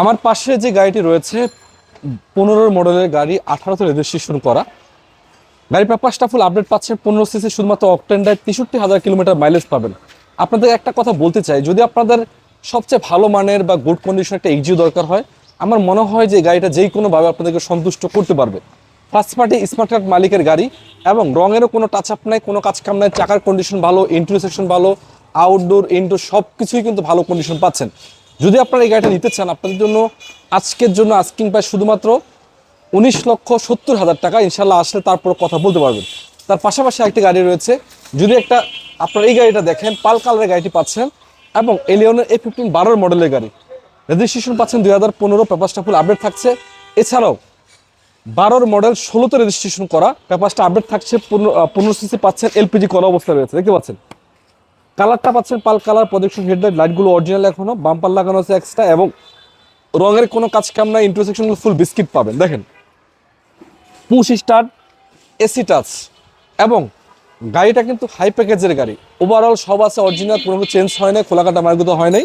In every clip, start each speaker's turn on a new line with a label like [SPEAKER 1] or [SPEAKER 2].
[SPEAKER 1] আমার পাশে যে গাড়িটি রয়েছে পনেরো মডেলের গাড়ি আঠারোতে রেজিস্ট্রেশন করা। গাড়ির পেপারসটা ফুল আপডেট পাচ্ছে, পনেরো সিসি শুধুমাত্র অকটেন ড্রাইভ তেষট্টি হাজার কিলোমিটার মাইলেজ পাবেন। আপনাদের একটা কথা বলতে চাই, যদি আপনাদের সবচেয়ে ভালো মানের বা গুড কন্ডিশন একটা এক্সিও দরকার হয়, আমার মনে হয় যে গাড়িটা যেই কোনোভাবে আপনাদেরকে সন্তুষ্ট করতে পারবে। ফার্স্ট পার্টি স্মার্ট কার্ড মালিকের গাড়ি এবং রঙেরও কোনো টাচ আপ নাই, কোনো কাজ কাম নাই, চাকার কন্ডিশন ভালো ইন্টুর সেকশন ভালো আউটডোর ইনডোর সব কিছুই কিন্তু ভালো কন্ডিশন পাচ্ছেন। যদি আপনারা এই গাড়িটা নিতে চান, আপনাদের জন্য আজকের জন্য আস্কিং প্রাইস শুধুমাত্র উনিশ লক্ষ সত্তর হাজার টাকা। ইনশাল্লাহ আসলে তারপর কথা বলতে পারবেন। তার পাশাপাশি একটি গাড়ি রয়েছে। যদি একটা আপনার এই গাড়িটা দেখেন, পাল কালারের গাড়িটি পাচ্ছেন এবং এলিয়নের এ ফিফটিন বারোর মডেলের গাড়ি। রেজিস্ট্রেশন পাচ্ছেন দুই হাজার পনেরো পেপারসটা ফুল আপডেট থাকছে। এছাড়াও বারোর মডেল ষোলোতে রেজিস্ট্রেশন করা পেপারসটা আপডেট থাকছে, পনেরো সিসি পাচ্ছেন এলপিজি করা অবস্থায় রয়েছে। দেখতে পাচ্ছেন? কালারটা পাচ্ছেন পাল কালার প্রজেকশন হেডলাইট লাইটগুলো অরিজিনাল এখনও বাম্পার লাগানো আছে এক্সট্রা এবং রঙের কোনো কাজ কাম নাই ইন্টারসেকশনগুলো ফুল বিস্কিট পাবেন। দেখেন পুশ স্টার্ট এসি টাচ এবং গাড়িটা কিন্তু হাই প্যাকেজের গাড়ি। ওভারঅল সব আছে অরিজিনাল কোনো চেঞ্জ হয় নাই, খোলাকাটা মার্গুতো হয় নাই।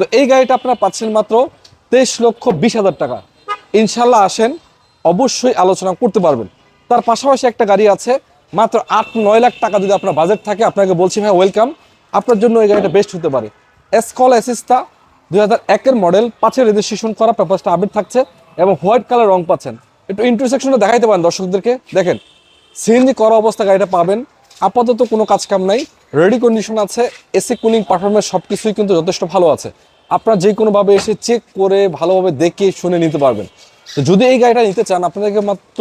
[SPEAKER 1] তো এই গাড়িটা আপনারা পাচ্ছেন মাত্র তেইশ লক্ষ বিশ হাজার টাকা। ইনশাল্লাহ আসেন, অবশ্যই আলোচনা করতে পারবেন। তার পাশাপাশি একটা গাড়ি আছে, মাত্র আট নয় লাখ টাকা যদি আপনার বাজেট থাকে, আপনাকে বলছি ভাই ওয়েলকাম আপনার জন্য এই গাড়িটা বেস্ট হতে পারে। এসকল অ্যাসিস্তা দুই হাজার একের মডেল পাঁচের রেজিস্ট্রেশন করা, পেপারসটা আপডেট থাকছে এবং হোয়াইট কালার রং পাচ্ছেন। একটু ইন্টারসেকশনটা দেখাইতে পারেন দর্শকদেরকে। দেখেন সিএনজি করা অবস্থা গাড়িটা পাবেন। আপাতত কোনো কাজ কাম নাই। রেডি কন্ডিশন আছে এসি কুলিং পারফরমেন্স সব কিছুই কিন্তু যথেষ্ট ভালো আছে। আপনারা যে কোনোভাবে এসে চেক করে ভালোভাবে দেখে শুনে নিতে পারবেন। তো যদি এই গাড়িটা নিতে চান, আপনাদেরকে মাত্র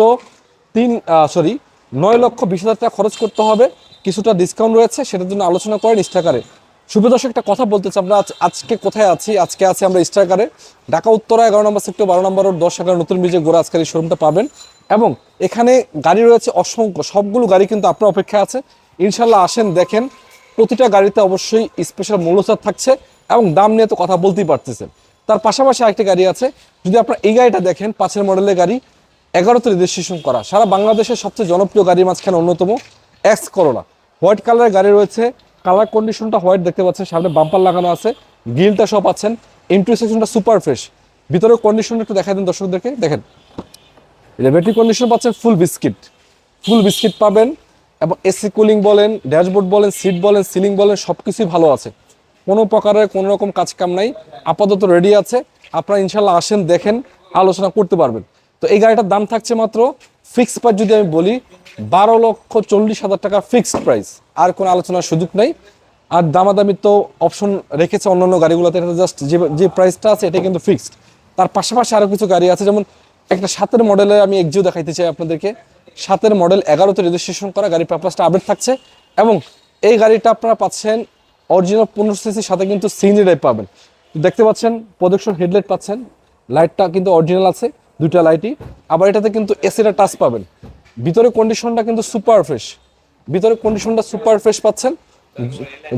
[SPEAKER 1] তিন সরি নয় লক্ষ বিশ হাজার টাকা খরচ করতে হবে। কিছুটা ডিসকাউন্ট রয়েছে, সেটার জন্য আলোচনা করেন স্টাকারে সুপ্রদর্শক একটা কথা বলতে চাই, আমরা আজ- আজকে কোথায় আছি? আজকে আছি আমরা স্টাকারে ঢাকা, উত্তরা, এগারো নম্বর সেক্টর বারো নম্বর দশ, এগারো, নতুন ব্রিজে গোড়া আজকের এই শোরুমটা পাবেন। এবং এখানে গাড়ি রয়েছে অসংখ্য, সবগুলো গাড়ি কিন্তু আপনার অপেক্ষা আছে। ইনশাল্লাহ আসেন, দেখেন, প্রতিটা গাড়িতে অবশ্যই স্পেশাল মূল্যচার থাকছে এবং দাম নিয়ে তো কথা বলতেই পারতেছেন। তার পাশাপাশি আরেকটি গাড়ি আছে, যদি আপনার এই গাড়িটা দেখেন, পাঁচের মডেলের গাড়ি, এগারোতে রেজিস্ট্রেশন করা। সারা বাংলাদেশের সবচেয়ে জনপ্রিয় গাড়ির মাঝখানে অন্যতম এক্স করোলা হোয়াইট কালারের গাড়ি রয়েছে। কালার কন্ডিশনটা হোয়াইট দেখতে পাচ্ছেন, সামনে বাম্পার লাগানো আছে। গ্রিলটা সব পাচ্ছেন, ইন্টারসেকশনটা সুপার ফ্রেশ। ভিতরের কন্ডিশনটা একটু দেখা দিন দর্শকদেরকে, দেখেন। ব্যাটারি কন্ডিশন পাচ্ছেন ফুল বিস্কিট ফুল বিস্কিট পাবেন এবং এসি কুলিং বলেন ড্যাশবোর্ড বলেন সিট বলেন সিলিং বলেন সব কিছুই ভালো আছে। কোনো প্রকারের কোনো রকম কাজ কাম নাই, আপাতত রেডি আছে। আপনারা ইনশাল্লাহ আসেন, দেখেন, আলোচনা করতে পারবেন। তো এই গাড়িটার দাম থাকছে মাত্র ফিক্স প্রাইস যদি আমি বলি বারো লক্ষ চল্লিশ হাজার টাকা ফিক্সড প্রাইস আর কোনো আলোচনার সুযোগ নেই। আর দামাদামি তো অপশন রেখেছে অন্যান্য গাড়িগুলোতে। এটা জাস্ট যে যে প্রাইসটা আছে, এটা কিন্তু ফিক্সড তার পাশাপাশি আরও কিছু গাড়ি আছে, যেমন একটা সাতের মডেলের আমি এক্সিও দেখাইতে চাই আপনাদেরকে। সাতের মডেল এগারোতে রেজিস্ট্রেশন করা, গাড়ির পেপারসটা আপডেট থাকছে। এবং এই গাড়িটা আপনারা পাচ্ছেন অরিজিনাল পনেরো সিসির সাথে কিন্তু সিএনজি টাইপ পাবেন। দেখতে পাচ্ছেন, প্রদর্শন হেডলাইট পাচ্ছেন। লাইটটা কিন্তু অরিজিনাল আছে, দুইটা লাইটই আবার এটাতে কিন্তু এসিটা টাচ পাবেন। ভিতরে কন্ডিশনটা কিন্তু সুপার ফ্রেশ ভিতরে কন্ডিশনটা সুপার ফ্রেশ পাচ্ছেন।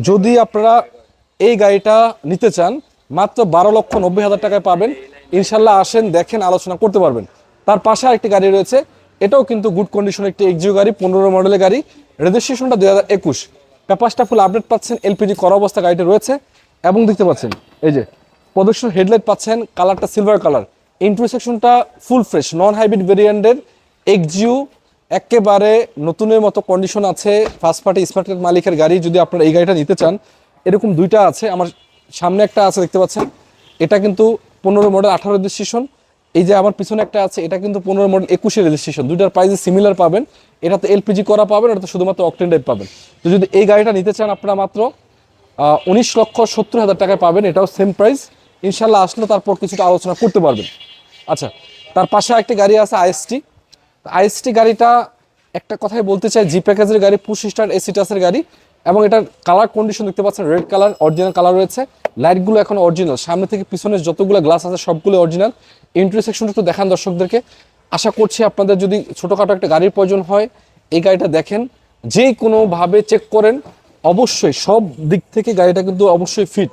[SPEAKER 1] যদি আপনারা এই গাড়িটা নিতে চান, মাত্র বারো লক্ষ নব্বই হাজার টাকায় পাবেন। ইনশাল্লাহ আসেন, দেখেন, আলোচনা করতে পারবেন। তার পাশে আরেকটি গাড়ি রয়েছে। এটাও কিন্তু গুড কন্ডিশন একটি এক্সিও গাড়ি, পনেরো মডেলের গাড়ি। রেজিস্ট্রেশনটা দুই হাজার একুশ। পেপারসটা ফুল আপডেট পাচ্ছেন এলপিজি করা অবস্থা গাড়িটা রয়েছে। এবং দেখতে পাচ্ছেন, এই যে, প্রদর্শন হেডলাইট পাচ্ছেন কালারটা সিলভার কালার ইন্টারসেকশনটা ফুল ফ্রেশ নন হাইব্রিড ভেরিয়েন্টের এক্সিও একেবারে নতুনের মতো কন্ডিশন আছে ফার্স্ট পার্টি স্মার্ট কার্ড মালিকের গাড়ি যদি আপনারা এই গাড়িটা নিতে চান, এরকম দুইটা আছে। আমার সামনে একটা আছে, দেখতে পাচ্ছেন? এটা কিন্তু পনেরো মডেল আঠারো রেজিস্ট্রেশন এই যে আমার পিছনে একটা আছে, এটা কিন্তু পনেরো মডেল একুশে রেজিস্ট্রেশন দুইটার প্রাইসে সিমিলার পাবেন। এটাতে এলপিজি করা পাবেন, এটাতে শুধুমাত্র অকটেন পাবেন। তো যদি এই গাড়িটা নিতে চান আপনারা মাত্র উনিশ লক্ষ সত্তর হাজার টাকায় পাবেন। এটাও সেম প্রাইস ইনশাল্লাহ আসলে তারপর কিছুটা আলোচনা করতে পারবেন। আচ্ছা তার পাশে একটি গাড়ি আছে আইএসটি আইএসটি গাড়িটা একটা কথাই বলতে চাই জি প্যাকেজের গাড়ি পুশ স্টার এসি টাসের গাড়ি এবং এটার কালার কন্ডিশন দেখতে পাচ্ছেন রেড কালার অরিজিনাল কালার রয়েছে। লাইটগুলো এখন অরিজিনাল সামনে থেকে পিছনের যতগুলো গ্লাস আছে সবগুলো অরিজিনাল ইন্টারসেকশনটা একটু দেখান দর্শকদেরকে। আশা করছি আপনাদের যদি ছোটোখাটো একটা গাড়ির প্রয়োজন হয়, এই গাড়িটা দেখেন যে কোনোভাবে চেক করেন, অবশ্যই সব দিক থেকে গাড়িটা কিন্তু অবশ্যই ফিট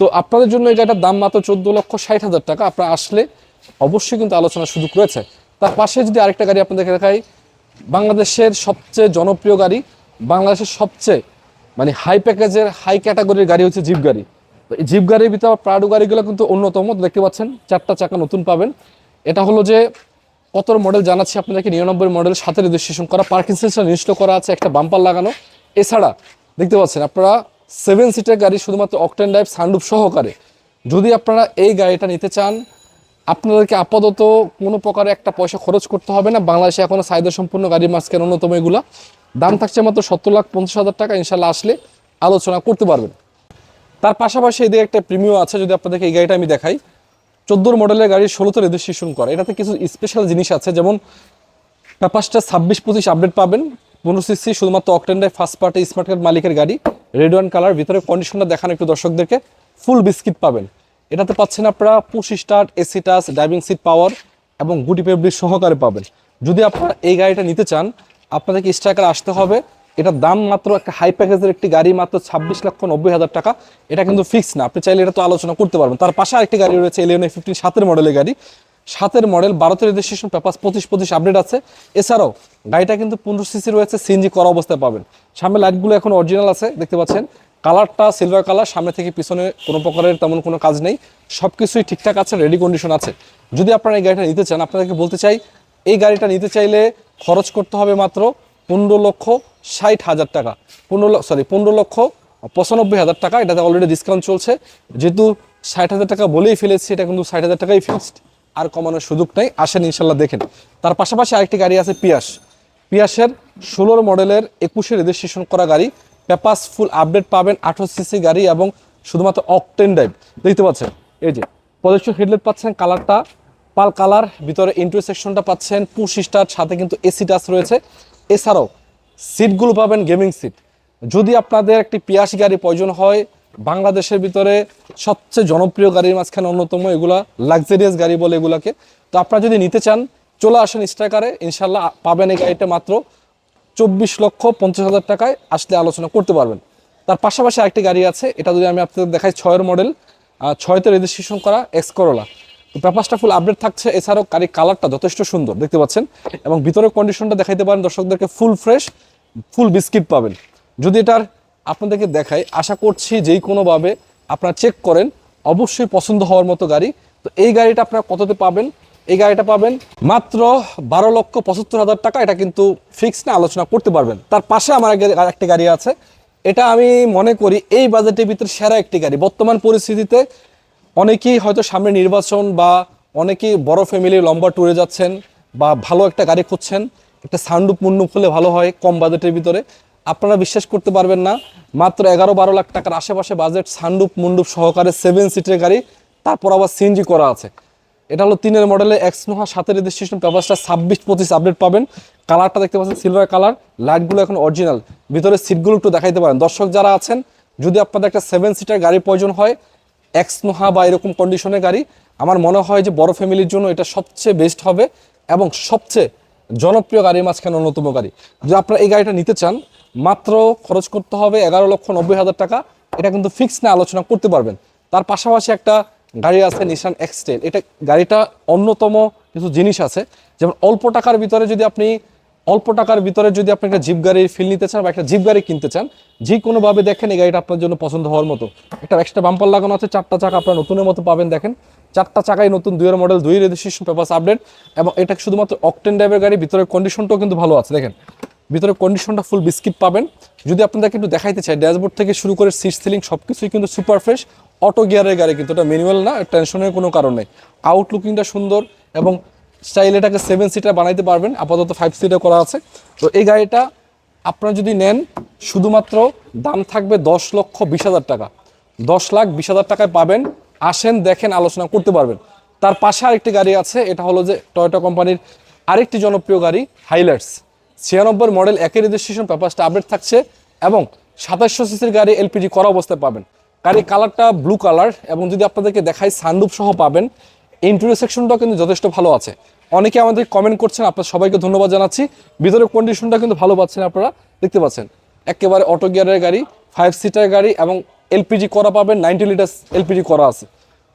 [SPEAKER 1] তো আপনাদের জন্য এই গাড়িটার দাম মাত্র চোদ্দ লক্ষ ষাট হাজার টাকা, আপনারা আসলে অবশ্যই কিন্তু আলোচনার সুযোগ রয়েছে। তার পাশে যদি আরেকটা গাড়ি আপনাদেরকে দেখাই, বাংলাদেশের সবচেয়ে জনপ্রিয় গাড়ি, বাংলাদেশের সবচেয়ে মানে হাই প্যাকেজের হাই ক্যাটাগরির গাড়ি হচ্ছে জিপ গাড়ি। জিপ গাড়ির ভিতরে প্রাডো গাড়িগুলো কিন্তু অন্যতম দেখতে পাচ্ছেন, চারটা চাকা নতুন পাবেন। এটা হলো যে, কত মডেল জানাচ্ছি আপনাদেরকে, নিরানব্বই মডেল সাথে রেজিস্ট্রেশন করা পার্কিং সেন্সার ইনস্টল করা আছে, একটা বাম্পার লাগানো। এছাড়া, দেখতে পাচ্ছেন, আপনারা সেভেন সিটের গাড়ি শুধুমাত্র অকটেন ড্রাইভ সানরুফ সহকারে, যদি আপনারা এই গাড়িটা নিতে চান আপনাদেরকে আপাতত কোনো প্রকারে একটা পয়সা খরচ করতে হবে না। বাংলাদেশে এখনও চাহিদা সম্পূর্ণ গাড়ির মাঝখানে অন্যতম এগুলা। দাম থাকছে মাত্র সত্তর লাখ পঞ্চাশ হাজার টাকা। ইনশাল্লাহ আসলে আলোচনা করতে পারবেন। তার পাশাপাশি এদিকে একটা প্রিমিয়াম আছে, যদি আপনাদেরকে এই গাড়িটা আমি দেখাই। চোদ্দোর মডেলের গাড়ি ষোলোতে রেজিস্ট্রেশন করা। এটাতে কিছু স্পেশাল জিনিস আছে, যেমন পেপারসটা ছাব্বিশ পঁচিশ আপডেট পাবেন। পনেরো সিসি শুধুমাত্র অকটেন্ডায় ফার্স্ট পার্টি স্মার্ট কার্ড মালিকের গাড়ি। রেড ওয়ান কালার ভিতরে কন্ডিশনটা দেখান একটু দর্শকদেরকে। ফুল বিস্কিট পাবেন। এটাতে পাচ্ছেন আপনারা push start AC touch driving seat power এবং গুটি পেবলি সহকারে পাবেন। যদি আপনারা এই গাড়িটা নিতে চান, আপনাদেরকে স্ট্রাইকার আসতে হবে। এটার দাম মাত্র একটা হাই প্যাকেজের একটি গাড়ি মাত্র ছাব্বিশ লক্ষ নব্বই হাজার টাকা। এটা কিন্তু ফিক্স না। আপনি চাইলে এটা তো আলোচনা করতে পারবেন। তার পাশে আরেকটি গাড়ি রয়েছে এলিয়ন ফিফটিন সাতের মডেলের গাড়ি। সাতের মডেল বারোতে রেজিস্ট্রেশন পেপার পঁচিশ পঁচিশ আপডেট আছে। এছাড়াও গাড়িটা কিন্তু পনেরো সিসি রয়েছে সিএনজি করা অবস্থায় পাবেন। সামনে লাইটগুলো এখন অরিজিনাল আছে, দেখতে পাচ্ছেন। কালারটা সিলভার কালার সামনে থেকে পিছনে কোনো প্রকারের তেমন কোনো কাজ নেই। সব কিছুই ঠিকঠাক আছে রেডি কন্ডিশন আছে। যদি আপনারা এই গাড়িটা নিতে চান, আপনাদেরকে বলতে চাই, এই গাড়িটা নিতে চাইলে খরচ করতে হবে মাত্র পনেরো লক্ষ ষাট হাজার টাকা। পনেরো লক্ষ সরি পনেরো লক্ষ পঁচানব্বই হাজার টাকা। এটাতে অলরেডি ডিসকাউন্ট চলছে। যেহেতু ষাট হাজার টাকা বলেই ফেলেছি, এটা কিন্তু ষাট হাজার টাকাই ফিক্সড আর কমানোর সুযোগ নেই, আসেন ইনশাল্লাহ দেখেন। তার পাশাপাশি আরেকটি গাড়ি আছে পিয়াস। পিয়াসের ষোলোর মডেলের একুশে রেজিস্ট্রেশন করা গাড়ি। পেপাস ফুল আপডেট পাবেন আঠারো সিসি গাড়ি এবং শুধুমাত্র অকটেন ড্রাইভ। দেখতে পাচ্ছেন? এই যে পজিশন হেডলাইট পাচ্ছেন কালারটা, পাল কালার, ভিতরে ইন্টু সেকশনটা পাচ্ছেন পুশ স্টার সাথে কিন্তু এসি টাচ রয়েছে। এছাড়াও সিটগুলো পাবেন গেমিং সিট যদি আপনাদের একটি পিয়াস গাড়ি প্রয়োজন হয়, বাংলাদেশের ভিতরে সবচেয়ে জনপ্রিয় গাড়ির মাঝখানে অন্যতম এগুলা লাক্সারিয়াস গাড়ি বলে এগুলাকে। তো আপনারা যদি নিতে চান, চলে আসেন স্ট্রাইকারে ইনশাল্লাহ পাবেন এই গাড়িটা মাত্র চব্বিশ লক্ষ পঞ্চাশ হাজার টাকায় আসলে আলোচনা করতে পারবেন। তার পাশাপাশি আরেকটি গাড়ি আছে, এটা যদি আমি আপনাদের দেখাই, ছয়ের মডেল ছয়তে রেজিস্ট্রেশন করা এক্স করোলা তো পেপারসটা ফুল আপডেট থাকছে, এছাড়াও গাড়ির কালারটা যথেষ্ট সুন্দর, দেখতে পাচ্ছেন? এবং ভিতরের কন্ডিশনটা দেখাইতে পারেন, দর্শকদেরকে ফুল ফ্রেশ ফুল বিস্কিট পাবেন। যদি এটার আপনাদেরকে দেখাই, আশা করছি যেই কোনোভাবে আপনারা চেক করেন, অবশ্যই পছন্দ হওয়ার মতো গাড়ি। তো এই গাড়িটা আপনারা কততে পাবেন? এই গাড়িটা পাবেন মাত্র বারো লক্ষ পঁচাত্তর হাজার টাকা। এটা কিন্তু ফিক্স না, আলোচনা করতে পারবেন। তার পাশে আমার একটি গাড়ি আছে। এটা আমি মনে করি এই বাজেটের ভিতরে সেরা একটি গাড়ি। বর্তমান পরিস্থিতিতে অনেকেই হয়তো সামনে নির্বাচন বা অনেকেই বড় ফ্যামিলি লম্বা ট্যুরে যাচ্ছেন বা ভালো একটা গাড়ি খুঁজছেন। একটা সানডুপ মুন্ডুপ হলে ভালো হয় কম বাজেটের ভিতরে। আপনারা বিশ্বাস করতে পারবেন না, মাত্র এগারো বারো লাখ টাকার আশেপাশে বাজেট সানডুপ মুন্ডুপ সহকারে সেভেন সিটের গাড়ি। তারপর আবার সিএনজি করা আছে। এটা হলো তিনের মডেলে এক্স নোহা সাথে রেজিস্ট্রেশন পেপারসটা ছাব্বিশ পঁচিশ আপডেট পাবেন। কালারটা দেখতে পাচ্ছেন সিলভার কালার লাইটগুলো এখন অরিজিনাল ভিতরে সিটগুলো একটু দেখাইতে পারেন। দর্শক যারা আছেন, যদি আপনাদের একটা সেভেন সিটার গাড়ির প্রয়োজন হয় এক্স নোহা বা এরকম কন্ডিশনের গাড়ি, আমার মনে হয় যে বড় ফ্যামিলির জন্য এটা সবচেয়ে বেস্ট হবে এবং সবচেয়ে জনপ্রিয় গাড়ির মাঝখানে অন্যতম গাড়ি। যদি আপনারা এই গাড়িটা নিতে চান, মাত্র খরচ করতে হবে এগারো লক্ষ নব্বই হাজার টাকা। এটা কিন্তু ফিক্স না আলোচনা করতে পারবেন। তার পাশাপাশি একটা গাড়ি আছে নিশান এক্সটেল এটা গাড়িটা অন্যতম কিছু জিনিস আছে। যেমন অল্প টাকার ভিতরে যদি আপনি, অল্প টাকার ভিতরে যদি আপনি একটা জিপ গাড়ির ফিল নিতে চান বা একটা জিপ গাড়ি কিনতে চান যে কোনোভাবে দেখেন এই গাড়িটা আপনার জন্য পছন্দ হওয়ার মতো। একটা এক্সট্রা বাম্পার লাগানো আছে, চারটা চাকা আপনার নতুনের মতো পাবেন, দেখেন। চারটা চাকায় নতুন, দুইয়ের মডেল দুই রেজিস্ট্রেশন পেপার আপডেট এবং এটা শুধুমাত্র অকটেন ড্রাইভের গাড়ি, ভিতরের কন্ডিশনটাও কিন্তু ভালো আছে, দেখেন। ভিতরে কন্ডিশনটা ফুল বিস্কিট পাবেন। যদি আপনাদেরকে একটু দেখাইতে চাই ড্যাশবোর্ড থেকে শুরু করে সিট সিলিং সব কিছুই কিন্তু সুপার ফ্রেশ অটো গিয়ারের গাড়ি কিন্তু এটা ম্যানুয়াল না টেনশনের কোনো কারণ নেই। আউটলুকিংটা সুন্দর এবং স্টাইল এটাকে সেভেন সিটার বানাইতে পারবেন। আপাতত ফাইভ সিটার করা আছে। তো এই গাড়িটা আপনারা যদি নেন, শুধুমাত্র দাম থাকবে দশ লক্ষ বিশ হাজার টাকা। দশ লাখ বিশ হাজার টাকায় পাবেন। আসেন, দেখেন, আলোচনা করতে পারবেন। তার পাশে আরেকটি গাড়ি আছে, এটা হলো যে টয়োটা কোম্পানির আরেকটি জনপ্রিয় গাড়ি হাইলাইটস ছিয়ানব্বই মডেল একই রেজিস্ট্রেশন পেপারসটা আপডেট থাকছে এবং সাতাশশো সিসির গাড়ি এলপিজি করা অবস্থায় পাবেন। গাড়ির কালারটা ব্লু কালার এবং যদি আপনাদেরকে দেখাই সানরুপ সহ পাবেন ইন্টেরিয়র সেকশনটাও কিন্তু যথেষ্ট ভালো আছে। অনেকে আমাদের কমেন্ট করছেন আপনার সবাইকে ধন্যবাদ জানাচ্ছি। ভিতরের কন্ডিশনটা কিন্তু ভালো পাচ্ছেন আপনারা, দেখতে পাচ্ছেন। একেবারে অটো গিয়ারের গাড়ি ফাইভ সিটার গাড়ি এবং এলপিজি করা পাবেন নাইনটি লিটার এলপিজি করা আছে।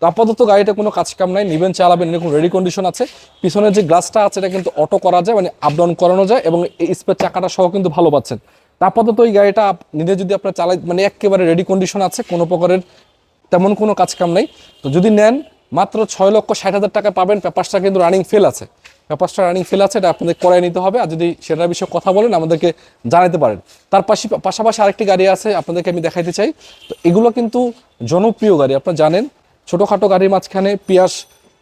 [SPEAKER 1] তো আপাতত গাড়িটা কোনো কাজ কাম নাই, নিবেন, চালাবেন, এরকম রেডি কন্ডিশন আছে। পিছনের যে গ্লাসটা আছে, এটা কিন্তু অটো করা যায় মানে আপ ডাউন করানো যায় এবং এই স্পেয়ার চাকাটা সহ কিন্তু ভালো পাচ্ছেন। আপাতত এই গাড়িটা নিজে যদি আপনার চালাই মানে একেবারে রেডি কন্ডিশন আছে, কোনো প্রকারের তেমন কোনো কাজ কাম নাই। তো যদি নেন, মাত্র ছয় লক্ষ ষাট হাজার টাকা পাবেন। পেপারসটা কিন্তু রানিং ফেল আছে। পেপারসটা রানিং ফেল আছে, এটা আপনাদের করাই নিতে হবে। আর যদি সেটার বিষয়ে কথা বলেন, আমাদেরকে জানাতে পারেন। তার পাশে পাশাপাশি আরেকটি গাড়ি আছে, আপনাদেরকে আমি দেখাইতে চাই। তো এগুলো কিন্তু জনপ্রিয় গাড়ি, আপনারা জানেন। ছোটোখাটো গাড়ির মাঝখানে পিয়াস,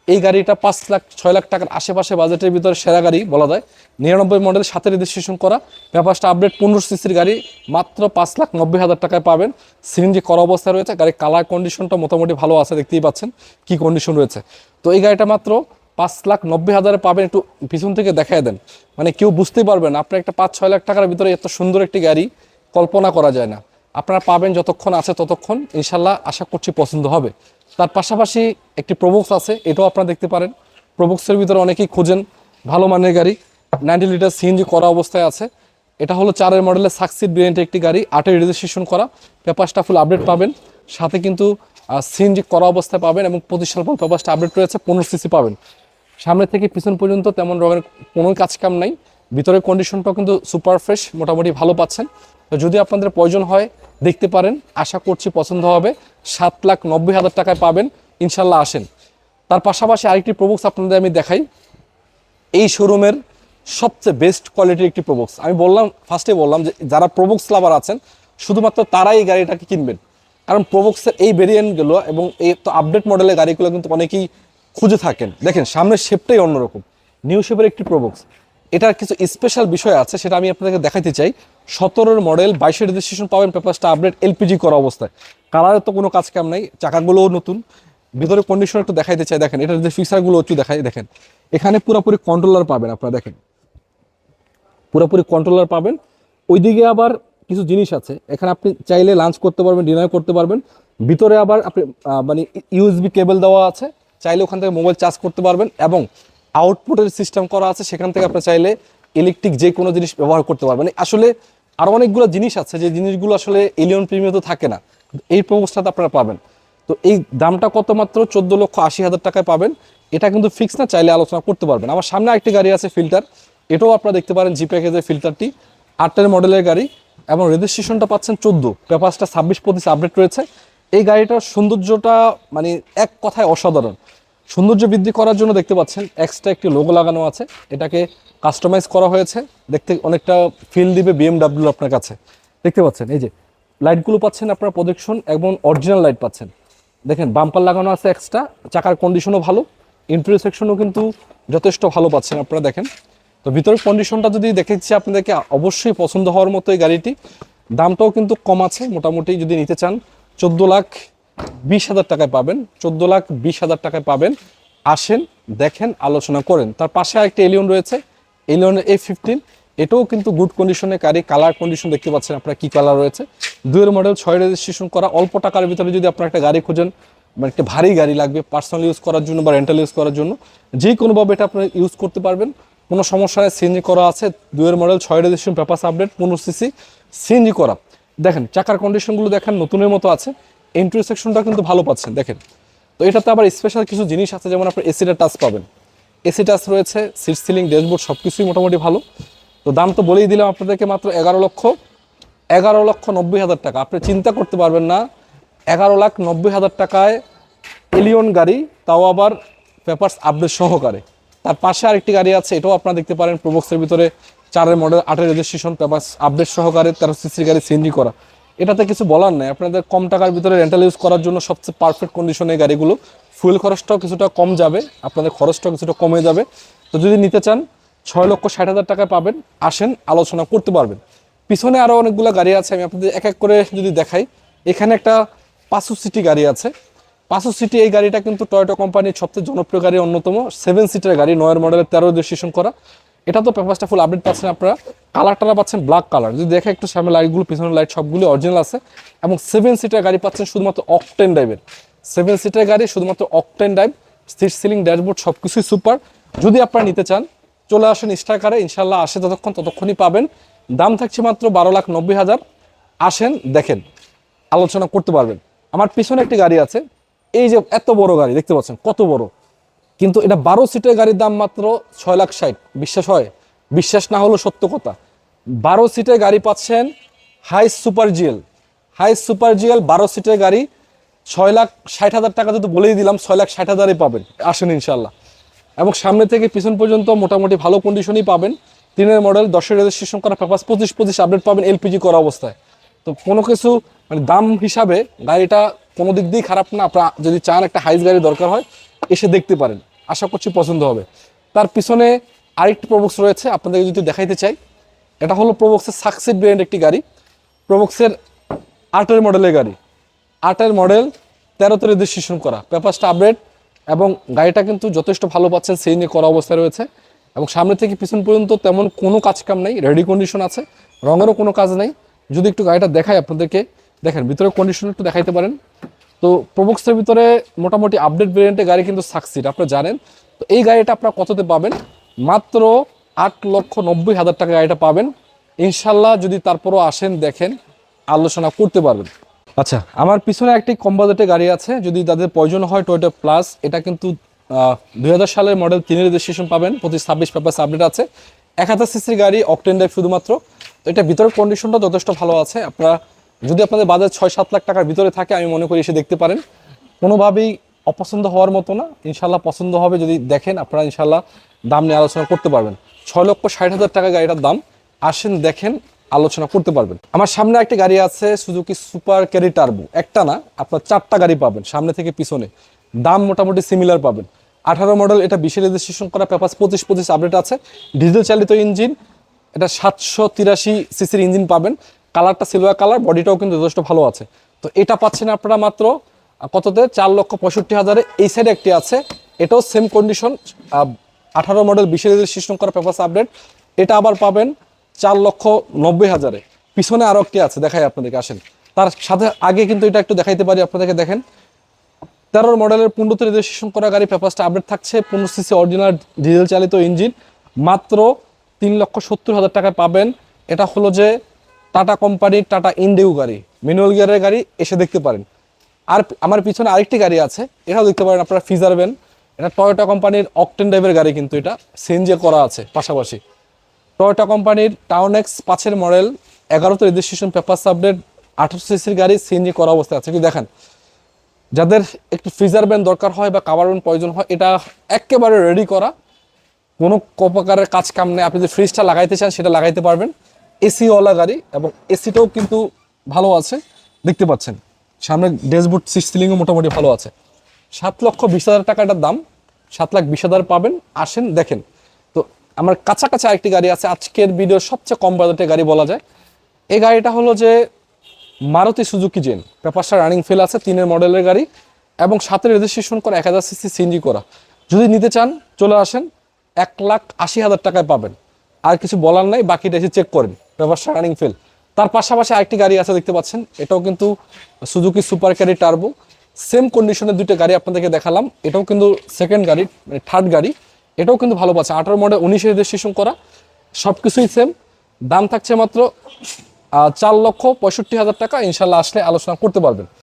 [SPEAKER 1] এই গাড়িটা পাঁচ লাখ, ছয় লাখ টাকার আশেপাশে বাজেটের ভিতরে সেরা গাড়ি বলা যায়। নিরানব্বই মডেল সাথে রেজিস্ট্রেশন করা। ব্যাপারটা আপডেট পনেরো সিসির গাড়ি, মাত্র পাঁচ লাখ নব্বই হাজার টাকায় পাবেন। সিএনজি করা অবস্থায় রয়েছে, গাড়ির কালার কন্ডিশনটা মোটামুটি ভালো আছে, দেখতেই পাচ্ছেন কি কন্ডিশন রয়েছে। তো এই গাড়িটা মাত্র পাঁচ লাখ নব্বই হাজারে পাবেন, একটু পিছন থেকে দেখায় দেন। মানে কেউ বুঝতেই পারবেন আপনার একটা পাঁচ, ছয় লাখ টাকার ভিতরে এত সুন্দর একটি গাড়ি কল্পনা করা যায় না। আপনারা পাবেন যতক্ষণ আছে ততক্ষণ, ইনশাল্লাহ আশা করছি পছন্দ হবে। তার পাশাপাশি একটি প্রবক্স আছে, এটাও আপনারা দেখতে পারেন। প্রবক্সের ভিতরে অনেকেই খোঁজেন, ভালো মানের গাড়ি নাইনটি লিটার সিএনজি করা অবস্থায় আছে। এটা হলো চারের মডেলের সাকসিড ব্রিয়েন্টের একটি গাড়ি, আটের রেজিস্ট্রেশন করা। পেপারসটা ফুল আপডেট পাবেন, সাথে কিন্তু সিএনজি করা অবস্থায় পাবেন এবং পঁচিশ সাল পর পেপারসটা আপডেট রয়েছে, পনেরো সিসি পাবেন। সামনে থেকে পিছন পর্যন্ত তেমন রঙের কোনো কাজ কাম নাই, ভিতরের কন্ডিশনটাও কিন্তু সুপার ফ্রেশ মোটামুটি ভালো পাচ্ছেন। তো যদি আপনাদের প্রয়োজন হয়, দেখতে পারেন। আশা করছি পছন্দ হবে। সাত লাখ নব্বই হাজার টাকায় পাবেন। ইনশাল্লাহ আসেন। তার পাশাপাশি আরেকটি প্রবক্স আপনাদের আমি দেখাই। এই শোরুমের সবচেয়ে বেস্ট কোয়ালিটির একটি প্রবক্স আমি বললাম ফার্স্টে বললাম যে, যারা প্রবক্স লাভার আছেন, শুধুমাত্র তারাই এই গাড়িটাকে কিনবেন। কারণ প্রবক্সের এই ভেরিয়েন্টগুলো এবং এই তো আপডেট মডেলের গাড়িগুলো কিন্তু অনেকেই খুঁজে থাকেন। দেখেন, সামনের শেপটাই অন্যরকম। নিউ শেপের একটি প্রবক্স এটার কিছু স্পেশাল বিষয় আছে, সেটা আমি আপনাদেরকে দেখাতে চাই। সতেরোর মডেল বাইশের রেজিস্ট্রেশন পাবেন পেপারসটা আপডেট এলপিজি করা অবস্থায়। কালারের তো কোনো কাজ কাম নাই, চাকাগুলোও নতুন। ভিতরে কন্ডিশন একটু দেখাইতে চাই, দেখেন, এটার যে ফিচারগুলো একটু দেখাই, দেখেন। এখানে পুরোপুরি কন্ট্রোলার পাবেন আপনারা, দেখেন। পুরোপুরি কন্ট্রোলার পাবেন। ওইদিকে আবার কিছু জিনিস আছে, এখানে আপনি চাইলে লাঞ্চ করতে পারবেন ডিনার করতে পারবেন। ভিতরে আবার আপনি মানে ইউএসবি কেবল দেওয়া আছে, চাইলে ওখান থেকে মোবাইল চার্জ করতে পারবেন এবং আউটপুটের সিস্টেম করা আছে, সেখান থেকে আপনি চাইলে ইলেকট্রিক যে কোনো জিনিস ব্যবহার করতে পারবেন। আসলে আরও অনেকগুলো জিনিস আছে যে জিনিসগুলো আসলে এলিয়ন প্রিমিয়াম তো থাকে না। এই প্রবস্থাতে আপনারা পাবেন। তো এই দামটা কত মাত্র চোদ্দ লক্ষ আশি হাজার টাকায় পাবেন। এটা কিন্তু ফিক্স না, চাইলে আলোচনা করতে পারবেন। আমার সামনে একটি গাড়ি আছে ফিল্টার এটাও আপনারা দেখতে পারেন জি প্যাকেজের ফিল্টারটি আটটার মডেলের গাড়ি এবং রেজিস্ট্রেশনটা পাচ্ছেন চোদ্দ। পেপারসটা ছাব্বিশ পঁচিশ আপডেট রয়েছে। এই গাড়িটার সৌন্দর্যটা মানে এক কথায় অসাধারণ। সৌন্দর্য বৃদ্ধি করার জন্য দেখতে পাচ্ছেন এক্সট্রা একটি লোগো লাগানো আছে। এটাকে কাস্টমাইজ করা হয়েছে। দেখতে অনেকটা ফিল দিবে বিএমডাব্লিউ আপনার কাছে। দেখতে পাচ্ছেন, এই যে লাইটগুলো পাচ্ছেন আপনার প্রজেকশন এবং অরিজিনাল লাইট পাচ্ছেন। দেখেন বাম্পার লাগানো আছে এক্সট্রা চাকার কন্ডিশনও ভালো ইন্টেরিয়র সেকশনও কিন্তু যথেষ্ট ভালো পাচ্ছেন আপনারা দেখেন। তো ভিতরের কন্ডিশনটা যদি দেখেছি আপনাদেরকে, অবশ্যই পছন্দ হওয়ার মতো এই গাড়িটি। দামটাও কিন্তু কম আছে, মোটামুটি যদি নিতে চান, চোদ্দ লাখ বিশ হাজার টাকায় পাবেন, চোদ্দ লাখ বিশ হাজার টাকায় পাবেন। আসেন, দেখেন, আলোচনা করেন। তার পাশে আরেকটি এলিয়ন রয়েছে এলিয়নের এ ফিফটিন এটাও কিন্তু গুড কন্ডিশনে গাড়ি কালার কন্ডিশন দেখতে পাচ্ছেন আপনার কি কালার রয়েছে। দুয়ের মডেল ছয় রেজিস্ট্রেশন করা, অল্প টাকার ভিতরে যদি আপনার একটা গাড়ি খোঁজেন মানে একটা ভারী গাড়ি লাগবে পার্সোনাল ইউজ করার জন্য বা রেন্টাল ইউজ করার জন্য, যে কোনোভাবে এটা আপনি ইউজ করতে পারবেন। কোনো সমস্যা নেই সিএনজি করা আছে দুয়ের মডেল ছয় রেজিস্ট্রেশন পেপার আপডেট পনেরো সিসি সিএনজি করা। দেখেন, চাকার কন্ডিশনগুলো দেখেন, নতুনের মতো আছে। এন্ট্রি সেকশনটা কিন্তু ভালো পাচ্ছেন, দেখেন। তো এটাতে আবার স্পেশাল কিছু জিনিস আছে, যেমন আপনার এসিটা টাচ পাবেন। এসি টাচ রয়েছে সিট সিলিং ড্যাশবোর্ড সব কিছুই মোটামুটি ভালো। তো দাম তো বলেই দিলাম আপনাদেরকে মাত্র এগারো লক্ষ এগারো লক্ষ নব্বই হাজার টাকা। আপনি চিন্তা করতে পারবেন না, এগারো লাখ নব্বই হাজার টাকায় এলিয়ন গাড়ি, তাও আবার পেপার্স আপডেট সহকারে। তার পাশে আরেকটি গাড়ি আছে, এটাও আপনারা দেখতে পারেন প্রবক্সের ভিতরে, চারের মডেল আটের রেজিস্ট্রেশন পেপারস আপডেট সহকারে, তেরো সিসির গাড়ি সিএনজি করা। এটাতে কিছু বলার নাই, আপনাদের কম টাকার ভিতরে রেন্টাল ইউজ করার জন্য সবচেয়ে পারফেক্ট কন্ডিশনে গাড়িগুলো। ফুয়েল খরচটাও কিছুটা কম যাবে, আপনাদের খরচটাও কিছুটা কমে যাবে। তো যদি নিতে চান ছয় লক্ষ ষাট হাজার টাকায় পাবেন, আসেন, আলোচনা করতে পারবেন। পিছনে আরও অনেকগুলো গাড়ি আছে, আমি আপনাদের এক এক করে যদি দেখাই। এখানে একটা পাঁচশো সিটি গাড়ি আছে। পাঁচশো সিটি এই গাড়িটা কিন্তু টয়োটা কোম্পানির সবচেয়ে জনপ্রিয় গাড়ি, অন্যতম সেভেন সিটের গাড়ি, নয়ের মডেলের তেরো রেজিস্ট্রেশন করা। এটা তো পেপারসটা ফুল আপডেট পাচ্ছেন আপনারা। কালারটা পাচ্ছেন ব্ল্যাক কালার যদি দেখে একটু সামনে লাইটগুলো পিছনের লাইট সবগুলো অরিজিনাল আছে। এবং সেভেন সিটের গাড়ি পাচ্ছেন শুধুমাত্র অকটেন ড্রাইভের সেভেন সিটের গাড়ি শুধুমাত্র octane drive seat ceiling dashboard সব কিছুই সুপার যদি আপনারা নিতে চান চলে আসেন স্টাকারে ইনশাল্লাহ আসে যতক্ষণ ততক্ষণই পাবেন। দাম থাকছে মাত্র বারো লাখ নব্বই হাজার। আসেন, দেখেন, আলোচনা করতে পারবেন। আমার পিছনে একটি গাড়ি আছে। এই যে এত বড় গাড়ি, দেখতে পাচ্ছেন, কত বড়। কিন্তু এটা বারো সিটের গাড়ির দাম মাত্র ছয় লাখ ষাট, বিশ্বাস হয়? বিশ্বাস না হলো সত্য কথা। বারো সিটের গাড়ি পাচ্ছেন high super GL. High super GL, বারো সিটের গাড়ি ছয় লাখ ষাট হাজার টাকা, যদি বলেই দিলাম, ছয় লাখ ষাট হাজারই পাবেন। আসেন ইনশাল্লাহ এবং সামনে থেকে পিছন পর্যন্ত মোটামুটি ভালো কন্ডিশনই পাবেন। তিনের মডেল দশের রেজিস্ট্রেশন করা পেপার পঁচিশ পঁচিশ আপডেট পাবেন এলপিজি করা অবস্থায়। তো কোনো কিছু মানে দাম হিসাবে গাড়িটা কোনো দিক দিয়েই খারাপ না, আপনার যদি চান একটা হাইস গাড়ি দরকার হয়, এসে দেখতে পারেন। আশা করছি পছন্দ হবে। তার পিছনে আরেকটি প্রবক্স রয়েছে, আপনাদেরকে যদি দেখাইতে চাই, এটা হলো প্রবক্সের সাকসিড ব্র্যান্ড একটি গাড়ি। প্রবক্সের আটের মডেলের গাড়ি। আটের মডেল তেরোতে রেজিস্ট্রেশন করা। পেপারসটা আপডেট এবং গাড়িটা কিন্তু যথেষ্ট ভালো পাচ্ছেন, সেই নিয়ে করা অবস্থায় রয়েছে। এবং সামনে থেকে পিছন পর্যন্ত তেমন কোনো কাজ কাম নেই রেডি কন্ডিশন আছে, রঙেরও কোনো কাজ নেই। যদি একটু গাড়িটা দেখাই আপনাদেরকে, দেখেন ভিতরে কন্ডিশন একটু দেখাইতে পারেন। তো প্রবক্সের ভিতরে মোটামুটি আপডেট ভেরিয়েন্টের গাড়ি কিন্তু সাকসিড আপনারা জানেন। তো এই গাড়িটা আপনারা কততে পাবেন? মাত্র আট লক্ষ নব্বই হাজার টাকা গাড়িটা পাবেন। ইনশাল্লাহ যদি তারপরও আসেন, দেখেন, আলোচনা করতে পারবেন। আচ্ছা আমার পিছনে একটি কম বাজেটের গাড়ি আছে, যদি তাদের প্রয়োজন হয় টয়োটা প্লাস এটা কিন্তু দুই হাজার সালের মডেল তিনের রেজিস্ট্রেশন পাবেন প্রতি ছাব্বিশ পেপার আপডেট আছে। এক হাজার সিসির গাড়ি অকটেন ড্রাইভ শুধুমাত্র। তো এটা ভিতরের কন্ডিশনটা যথেষ্ট ভালো আছে। আপনারা, যদি আপনাদের বাজার ছয়, সাত লাখ টাকার ভিতরে থাকে, আমি মনে করি এসে দেখতে পারেন। কোনোভাবেই অপছন্দ হওয়ার মতো না। ইনশাল্লাহ পছন্দ হবে যদি দেখেন, আপনারা ইনশাল্লাহ দাম নিয়ে আলোচনা করতে পারবেন। ছয় লক্ষ ষাট হাজার টাকা গাড়িটার দাম। আসেন, দেখেন আলোচনা করতে পারবেন। আমার সামনে একটা গাড়ি আছে সুজুকি সুপার ক্যারি টার্বো একটা না, আপনার চারটা গাড়ি পাবেন, সামনে থেকে পিছনে। দাম মোটামুটি সিমিলার পাবেন। আঠারো মডেল এটা বিশে রেজিস্ট্রেশন করা পেপার পঁচিশ পঁচিশ আপডেট আছে। ডিজেল চালিত ইঞ্জিন এটা সাতশো তিরাশি সিসির ইঞ্জিন পাবেন। কালারটা সিলভার কালার বডিটাও কিন্তু যথেষ্ট ভালো আছে। তো এটা পাচ্ছেন আপনারা মাত্র কততে? চার লক্ষ পঁয়ষট্টি হাজারে। এই সাইডে একটি আছে। এটাও সেম কন্ডিশন আঠারো মডেল বিশে রেজিস্ট্রেশন করা পেপার আপডেট এটা আবার পাবেন চার লক্ষ নব্বই হাজারে। পিছনে আরও একটি আছে, দেখাই আপনাদেরকে, আসেন। তার সাথে আগে কিন্তু এটা একটু দেখাইতে পারি, আপনাদেরকে দেখেন। তেরোর মডেলের পনেরোতে রেজিস্ট্রেশন করা গাড়ি, পেপারসটা আপডেট থাকছে, পনেরো সিসি অরিজিনাল ডিজেল চালিত ইঞ্জিন মাত্র তিন লক্ষ সত্তর হাজার টাকায় পাবেন। এটা হলো যে টাটা কোম্পানির টাটা ইন্ডিউ গাড়ি ম্যানুয়াল গিয়ারের গাড়ি, এসে দেখতে পারেন। আর আমার পিছনে আরেকটি গাড়ি আছে, এটাও দেখতে পারেন আপনারা ফিজার ভ্যান এটা টয়োটা কোম্পানির অকটেন ড্রাইভের গাড়ি কিন্তু এটা সিএনজি করা আছে, পাশাপাশি। টয়োটা কোম্পানির টাউন এক্স পাঁচের মডেল এগারোতে রেজিস্ট্রেশন পেপার আপডেট আঠারো সিসির গাড়ি সিএনজি করা অবস্থায় আছে। কি দেখেন, যাদের একটু ফ্রিজার ব্যান্ড দরকার হয় বা কাভার ব্যান্ড প্রয়োজন হয়, এটা একেবারে রেডি করা। কোনো প্রকারের কাজ কাম নেই। আপনি যে ফ্রিজটা লাগাইতে চান, সেটা লাগাইতে পারবেন। এসিওয়ালা গাড়ি এবং এসিটাও কিন্তু ভালো আছে, দেখতে পাচ্ছেন। সামনে ড্যাশবোর্ড সিলিংও মোটামুটি ভালো আছে। সাত লক্ষ বিশ হাজার টাকাটার দাম, সাত লাখ বিশ হাজার পাবেন। আসেন, দেখেন। আমার কাছাকাছি আরেকটি গাড়ি আছে, আজকের ভিডিওর সবচেয়ে কম বাজেটের গাড়ি বলা যায়। এই গাড়িটা হলো যে মারুতি সুজুকি জেন পেপারসটা রানিং ফেল আছে, তিনের মডেলের গাড়ি এবং সাথে রেজিস্ট্রেশন করা এক হাজার সিসি সিএনজি করা। যদি নিতে চান, চলে আসেন, এক লাখ আশি হাজার টাকায় পাবেন। আর কিছু বলার নাই, বাকিটা এসে চেক করেন পেপারসটা রানিং ফেল। তার পাশাপাশি আরেকটি গাড়ি আছে, দেখতে পাচ্ছেন, এটাও কিন্তু Suzuki super carry turbo. Same কন্ডিশনের দুটো গাড়ি আপনাদেরকে দেখালাম, এটাও কিন্তু সেকেন্ড গাড়ি মানে থার্ড গাড়ি। এটাও কিন্তু ভালো পাচ্ছে। আঠারো মডেল উনিশে রেজিস্ট্রেশন করা সব কিছুই সেম দাম থাকছে মাত্র চার লক্ষ পঁয়ষট্টি হাজার টাকা। ইনশাল্লাহ আসলে আলোচনা করতে পারবেন।